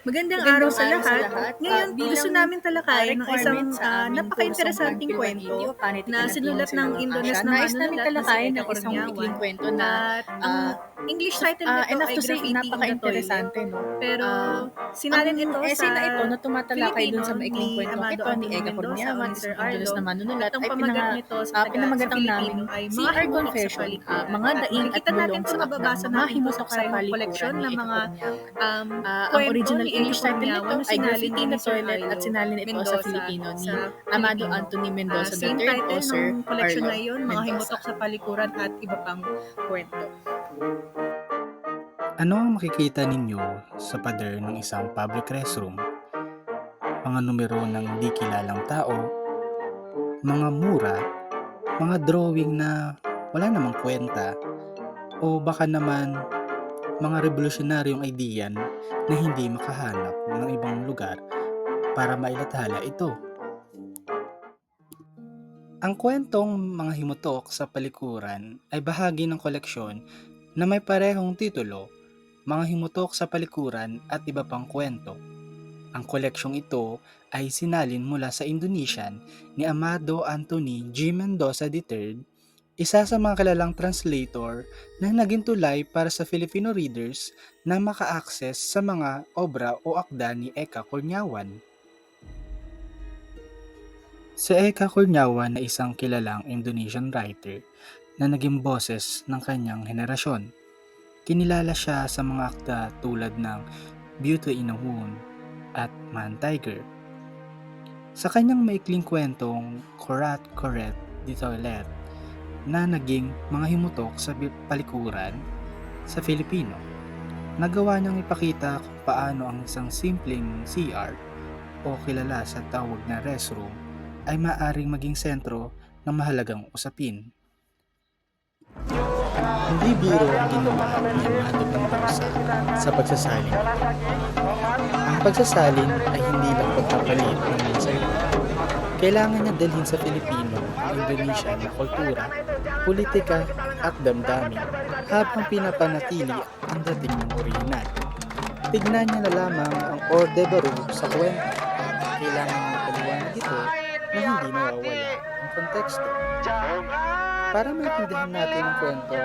Magandang Magandang araw sa araw sa lahat. lahat. Ngayon, Ah, gusto namin talakayin ng isang aming napaka-interesanting kwento Panitikan na at sinulat ng Indones na Nais namin Eka ng isang maikling kwento na ah, English title ah, nito enough ay to say, napaka-interesante, no? Pero Ah, sinalin ito essay sa na ito na tumatalakay dun sa maikling ni kwento Amado ito ni Ega Mendoza Corneawan, o Sir Arlo. na manunulat ay pinanga, nito sa ah, taga- pinamagatang sa namin CR sa Confession, ah, mga daing at bulong sa mababasa mga ito sa sa palikuran koleksyon ni ng mga um, Ah, ang original ni English title nito na ay Graffiti ni Sir Toilet at sinalin ito sa Mendoza Filipino ni sa Amado. Anthony Ah, Mendoza same III o title Sir Arlo na yun, mga Mendoza. himutok sa palikuran at iba pang kwento. Ano ang makikita ninyo sa pader ng isang public restroom? Mga numero ng di kilalang tao, mga mura, mga drawing na wala namang kwenta, o baka naman mga revolusyonaryong ideyan na hindi makahanap ng ibang lugar para mailathala ito. Ang kwentong mga himutok sa palikuran ay bahagi ng koleksyon na may parehong titulo mga himutok sa palikuran at iba pang kwento. Ang koleksyong ito ay sinalin mula sa Indonesian ni Amado Anthony G. Mendoza III, isa sa mga kilalang translator na naging tulay para sa Filipino readers na maka-access sa mga obra o akda ni Eka Cornyawan. Si Eka Cornyawan ay isang kilalang Indonesian writer na naging boses ng kanyang henerasyon. Kinilala siya sa mga akda tulad ng Beauty in a Wound at Man Tiger. Sa kanyang maikling kwentong Korat Koret di Toilet na naging mga himutok sa palikuran sa Filipino, nagawa niyang ipakita kung paano ang isang simpleng CR o kilala sa tawag na restroom ay maaring maging sentro ng mahalagang usapin. Hindi biro ang ginawa ni Amado Mendoza sa pagsasalin. Ang pagsasalin ay hindi lang pagpapalit ng mensahe. Kailangan niya dalhin sa Filipino ang Indonesia na kultura, politika at damdamin habang pinapanatili ang dating ng orihinal. Tignan niya na lamang ang Orde Baru sa kwento. Kailangan niya paliwanag ito na hindi nawawala ang konteksto. Para maintindihan natin ang kwento,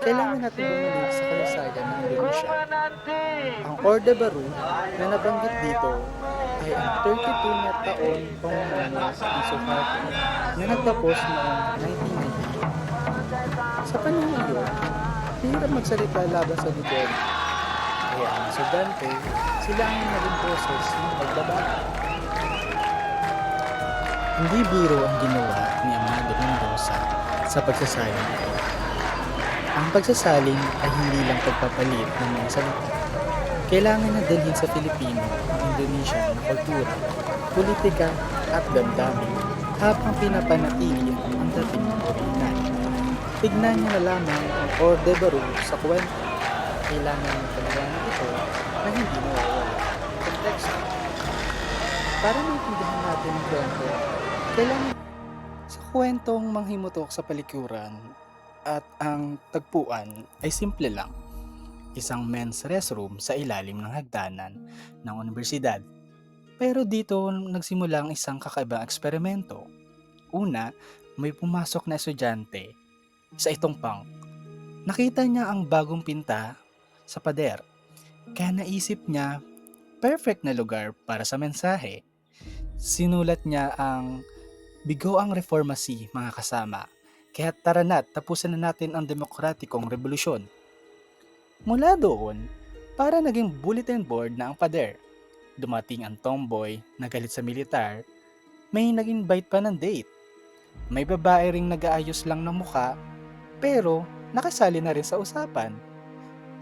kailangan natin bumalik sa kasaysayan ng Indonesia. Ang Orde Baru na nabanggit dito ay ang 32 na taon pamumuno ng Suharto na nagtapos noong 1998. Sa panahon iyon, hirap magsalita laban sa gobyerno. Kaya ang estudyante, sila ang naging boses ng pagbabago. Hindi biro ang ginawa ni Amado Mendoza sa pagsasalin ito. Ang pagsasalin ay hindi lang pagpapalit ng mga salita. Kailangan na dalhin sa Filipino ang Indonesia na kultura, politika at damdamin habang pinapanatili ang dating ng orihinal. Tignan niyo na lamang ang Orde Baru sa kwento. Kailangan ng paliwanag ito na hindi nawawala ang konteksto. Para maintindihan natin ang kwento, kailangan kwentong manghimutok sa palikuran at ang tagpuan ay simple lang. Isang men's restroom sa ilalim ng hagdanan ng universidad. Pero dito nagsimula ang isang kakaibang eksperimento. Una, may pumasok na estudyante sa itong punk. Nakita niya ang bagong pinta sa pader. Kaya naisip niya, perfect na lugar para sa mensahe. Sinulat niya ang Bigo ang reformasi, mga kasama. Kaya tara na't tapusin na natin ang demokratikong revolusyon. Mula doon, para naging bulletin board na ang pader. Dumating ang tomboy na galit sa militar, may nag-invite pa ng date. May babae ring nag-aayos lang ng muka, pero nakasali na rin sa usapan.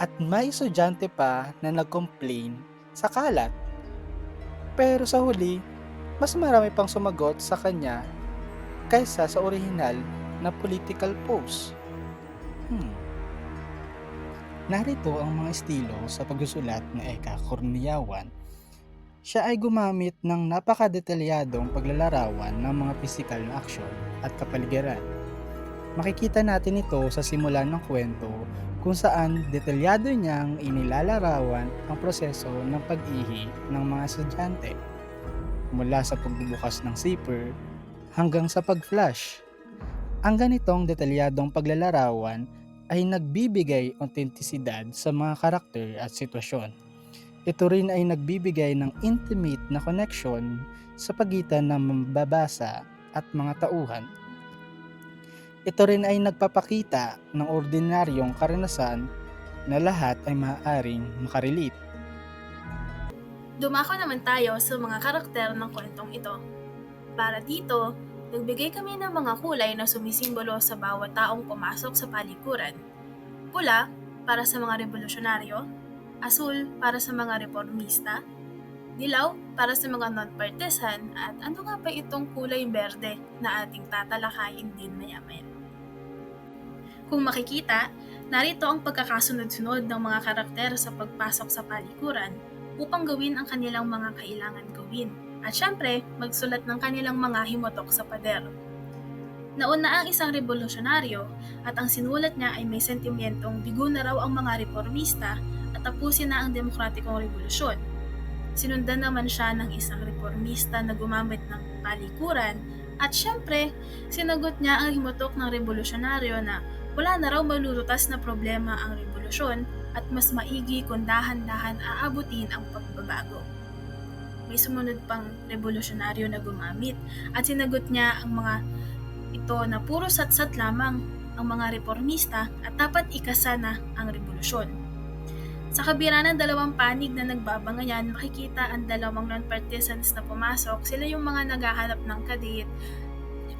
At may estudyante pa na nag-complain sa kalat. Pero sa huli, mas marami pang sumagot sa kanya kaysa sa orihinal na political post. Hmm. Narito ang mga estilo sa pagsusulat ni Eka Corniawan. Siya ay gumamit ng napakadetalyadong paglalarawan ng mga pisikal na aksyon at kapaligiran. Makikita natin ito sa simula ng kwento kung saan detalyado niyang inilalarawan ang proseso ng pag-ihi ng mga estudyante mula sa pagbubukas ng zipper hanggang sa pag-flush. Ang ganitong detalyadong paglalarawan ay nagbibigay autentisidad sa mga karakter at sitwasyon. Ito rin ay nagbibigay ng intimate na connection sa pagitan ng mambabasa at mga tauhan. Ito rin ay nagpapakita ng ordinaryong karanasan na lahat ay maaaring makarelate. Dumako naman tayo sa mga karakter ng kwentong ito. Para dito, nagbigay kami ng mga kulay na sumisimbolo sa bawat taong pumasok sa palikuran. Pula, para sa mga revolusyonaryo, asul para sa mga reformista, dilaw para sa mga non-partisan, at ano nga pa itong kulay berde na ating tatalakayin din maya-maya. Kung makikita, narito ang pagkakasunod-sunod ng mga karakter sa pagpasok sa palikuran upang gawin ang kanilang mga kailangan gawin. At syempre, magsulat ng kanilang mga himotok sa pader. Nauna ang isang revolusyonaryo at ang sinulat niya ay may sentimentong bigo na raw ang mga reformista at tapusin na ang demokratikong revolusyon. Sinundan naman siya ng isang reformista na gumamit ng palikuran at syempre, sinagot niya ang himotok ng revolusyonaryo na wala na raw malulutas na problema ang revolusyon at mas maigi kung dahan-dahan aabutin ang pagbabago. May sumunod pang revolusyonaryo na gumamit at sinagot niya ang mga ito na puro satsat lamang ang mga reformista at dapat ikasa na ang revolusyon. Sa kabila ng dalawang panig na nagbabangayan, makikita ang dalawang non-partisans na pumasok. Sila yung mga naghahanap ng kadate.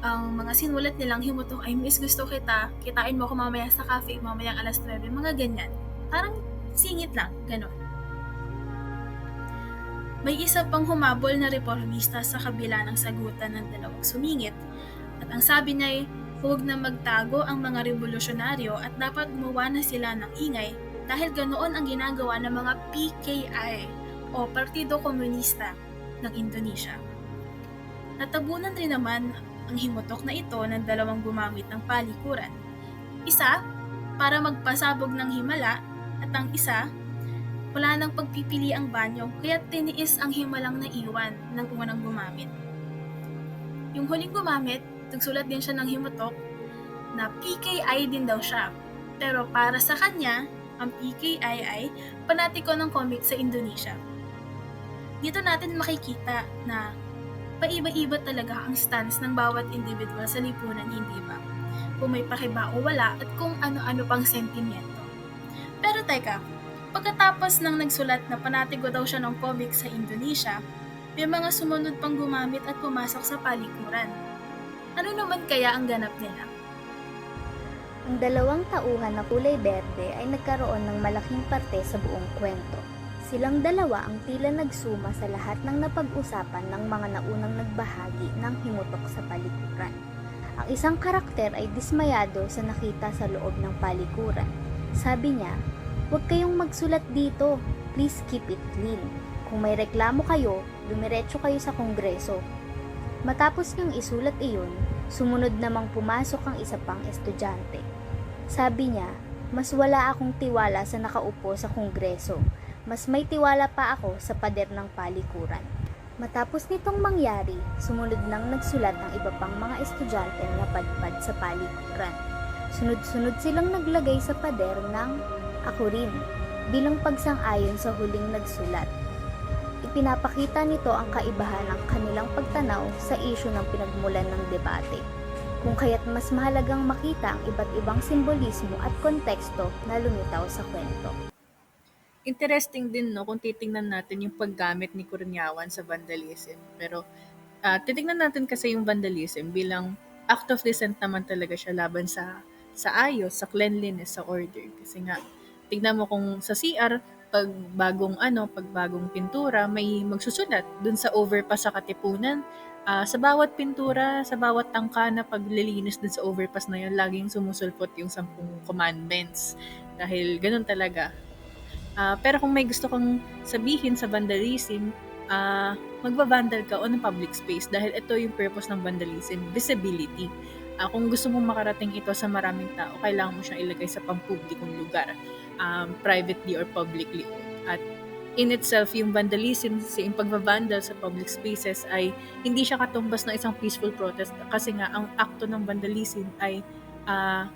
Ang mga sinulat nilang himutok ay, Miss, gusto kita. Kitain mo ako mamaya sa cafe, mamayang alas 9. Mga ganyan. Parang singit lang, gano'n. May isa pang humabol na reformista sa kabila ng sagutan ng dalawang sumingit. At ang sabi niya ay, huwag na magtago ang mga revolusyonaryo at dapat gumawa na sila ng ingay dahil ganoon ang ginagawa ng mga PKI o Partido Komunista ng Indonesia. Natabunan rin naman ang himutok na ito ng dalawang gumamit ng palikuran. Isa, para magpasabog ng himala at ang isa, wala nang pagpipili ang banyo kaya tiniis ang himalang naiwan ng unang gumamit. Yung huling gumamit, nagsulat din siya ng himutok na PKI din daw siya. Pero para sa kanya, ang PKI ay panatiko ng comic sa Indonesia. Dito natin makikita na paiba-iba talaga ang stance ng bawat individual sa lipunan, hindi ba? Kung may pakiba o wala at kung ano-ano pang sentimento. Pero teka, pagkatapos ng nagsulat na panatigo daw siya ng comic sa Indonesia, may mga sumunod pang gumamit at pumasok sa palikuran. Ano naman kaya ang ganap nila? Ang dalawang tauhan na kulay berde ay nagkaroon ng malaking parte sa buong kwento. Silang dalawa ang tila nagsuma sa lahat ng napag-usapan ng mga naunang nagbahagi ng himutok sa palikuran. Ang isang karakter ay dismayado sa nakita sa loob ng palikuran. Sabi niya, huwag kayong magsulat dito. Please keep it clean. Kung may reklamo kayo, dumiretso kayo sa kongreso. Matapos niyang isulat iyon, sumunod namang pumasok ang isa pang estudyante. Sabi niya, mas wala akong tiwala sa nakaupo sa kongreso. Mas may tiwala pa ako sa pader ng palikuran. Matapos nitong mangyari, sumunod nang nagsulat ang iba pang mga estudyante na napadpad sa palikuran. Sunod-sunod silang naglagay sa pader ng ako rin bilang pagsang-ayon sa huling nagsulat. Ipinapakita nito ang kaibahan ng kanilang pagtanaw sa isyu ng pinagmulan ng debate kung kaya't mas mahalagang makita ang iba't ibang simbolismo at konteksto na lumitaw sa kwento. Interesting din, no, kung titingnan natin yung paggamit ni Kurniawan sa vandalism. Pero, ah, titingnan natin kasi yung vandalism bilang act of dissent naman talaga siya laban sa sa ayos, sa cleanliness, sa order. Kasi nga, tignan mo kung sa CR, pag bagong ano, pag bagong pintura, may magsusulat dun sa overpass sa Katipunan. Ah, sa bawat pintura, sa bawat tangka na paglilinis dun sa overpass na yun, laging sumusulpot yung sampung commandments. Dahil ganun talaga. Ah, pero kung may gusto kang sabihin sa vandalism, ah magba-vandal ka on a public space dahil ito yung purpose ng vandalism, visibility. Ah, kung gusto mong makarating ito sa maraming tao, kailangan mo siyang ilagay sa pampublikong lugar, um, privately or publicly. At in itself, yung vandalism, yung pagbabandal sa public spaces ay hindi siya katumbas ng isang peaceful protest kasi nga ang akto ng vandalism ay ah,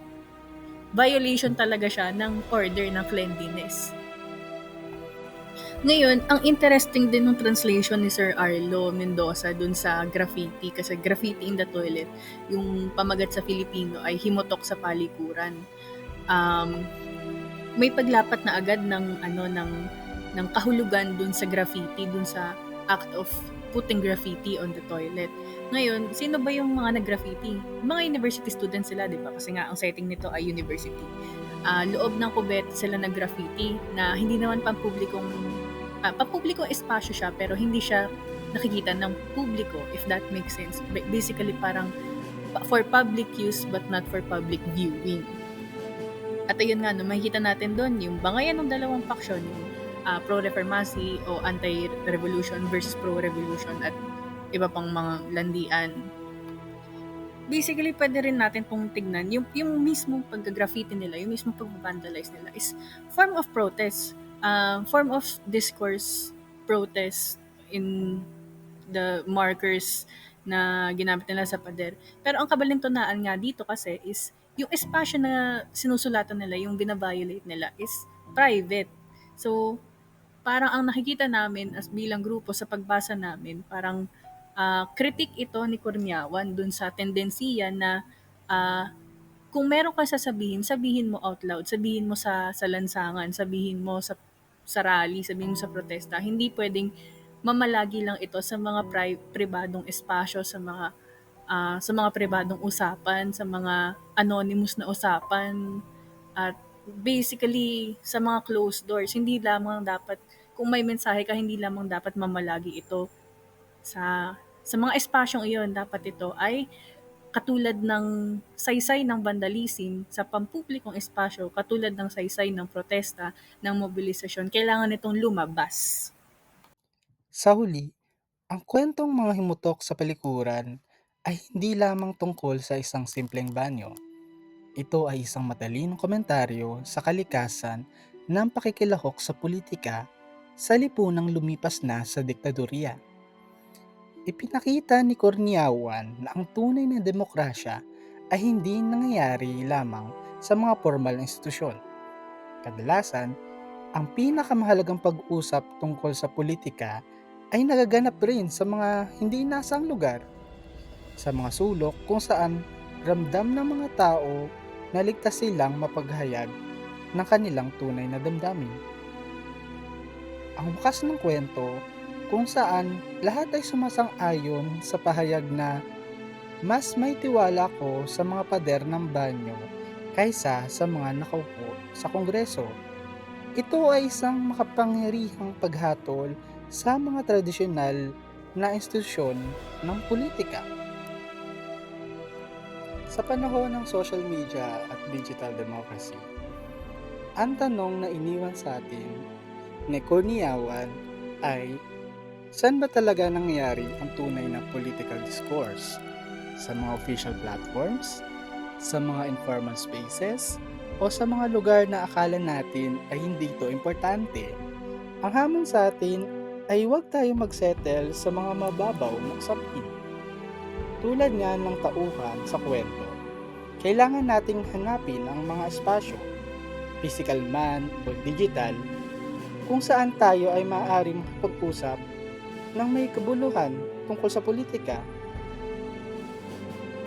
violation talaga siya ng order ng cleanliness. Ngayon, ang interesting din ng translation ni Sir Arlo Mendoza dun sa graffiti kasi graffiti in the toilet, yung pamagat sa Filipino ay himutok sa palikuran. Um, may paglapat na agad ng ano ng ng kahulugan dun sa graffiti, dun sa act of putting graffiti on the toilet. Ngayon, sino ba yung mga nag-graffiti? Mga university students sila, di ba? Kasi nga, ang setting nito ay university. Ah, loob ng kubet sila nag-graffiti na hindi naman pampublikong uh, pampublikong espasyo siya pero hindi siya nakikita ng publiko if that makes sense. Ba- Basically parang pa- for public use but not for public viewing. At ayun nga, no, makikita natin doon yung bangayan ng dalawang faksyon, yung ah, pro-reformasi o anti-revolution versus pro-revolution at iba pang mga landian. Basically, pwede rin natin pong tignan yung, yung mismong pag-graffiti nila, yung mismong pag-vandalize nila is form of protest, uh, form of discourse, protest in the markers na ginamit nila sa pader. Pero ang kabalintunaan nga dito kasi is yung espasyo na sinusulatan nila, yung binabiolate nila is private. So, parang ang nakikita namin as bilang grupo sa pagbasa namin, parang ah, critic ito ni Corniawan dun sa tendensiya na ah, kung meron kang sasabihin, sabihin mo out loud, sabihin mo sa sa lansangan, sabihin mo sa sa rally, sabihin mo sa protesta. Hindi pwedeng mamalagi lang ito sa mga pri- pribadong espasyo, sa mga ah, sa mga pribadong usapan, sa mga anonymous na usapan at basically sa mga closed doors. Hindi lamang dapat kung may mensahe ka, hindi lamang dapat mamalagi ito sa sa mga espasyong iyon dapat ito ay katulad ng saysay ng vandalism sa pampublikong espasyo, katulad ng saysay ng protesta, ng mobilisasyon, kailangan itong lumabas. Sa huli, ang kwentong mga himutok sa palikuran ay hindi lamang tungkol sa isang simpleng banyo. Ito ay isang matalinong komentaryo sa kalikasan ng pakikilahok sa politika sa lipunang lumipas na sa diktadorya. Ipinakita ni Corniawan na ang tunay na demokrasya ay hindi nangyayari lamang sa mga formal na institusyon. Kadalasan, ang pinakamahalagang pag-usap tungkol sa politika ay nagaganap rin sa mga hindi nasang lugar. Sa mga sulok kung saan ramdam ng mga tao na ligtas silang mapaghayag ng kanilang tunay na damdamin. Ang wakas ng kwento kung saan lahat ay sumasang-ayon sa pahayag na mas may tiwala ko sa mga pader ng banyo kaysa sa mga nakaupo sa kongreso. Ito ay isang makapangyarihang paghatol sa mga tradisyonal na institusyon ng politika. Sa panahon ng social media at digital democracy, ang tanong na iniwan sa atin ni Corniawan ay saan ba talaga nangyayari ang tunay na political discourse? Sa mga official platforms? Sa mga informal spaces? O sa mga lugar na akala natin ay hindi ito importante? Ang hamon sa atin ay huwag tayo magsettle sa mga mababaw na usapin. Tulad nga ng tauhan sa kwento, kailangan nating hanapin ang mga espasyo, physical man o digital, kung saan tayo ay maaaring makapag-usap ng may kabuluhan tungkol sa politika.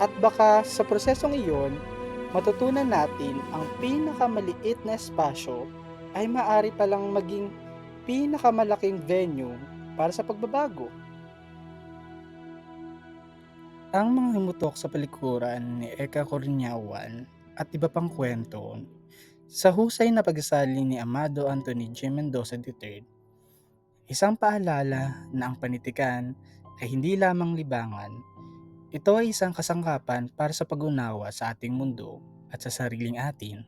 At baka sa prosesong iyon, matutunan natin ang pinakamaliit na espasyo ay maaari palang maging pinakamalaking venue para sa pagbabago. Ang mga himutok sa palikuran ni Eka Cornyawan at iba pang kwento sa husay na pagsasali ni Amado Anthony J. Mendoza III, isang paalala na ang panitikan ay hindi lamang libangan, ito ay isang kasangkapan para sa pag-unawa sa ating mundo at sa sariling atin.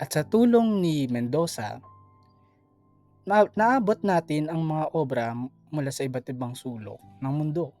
At sa tulong ni Mendoza, na- naabot natin ang mga obra mula sa iba't ibang sulok ng mundo.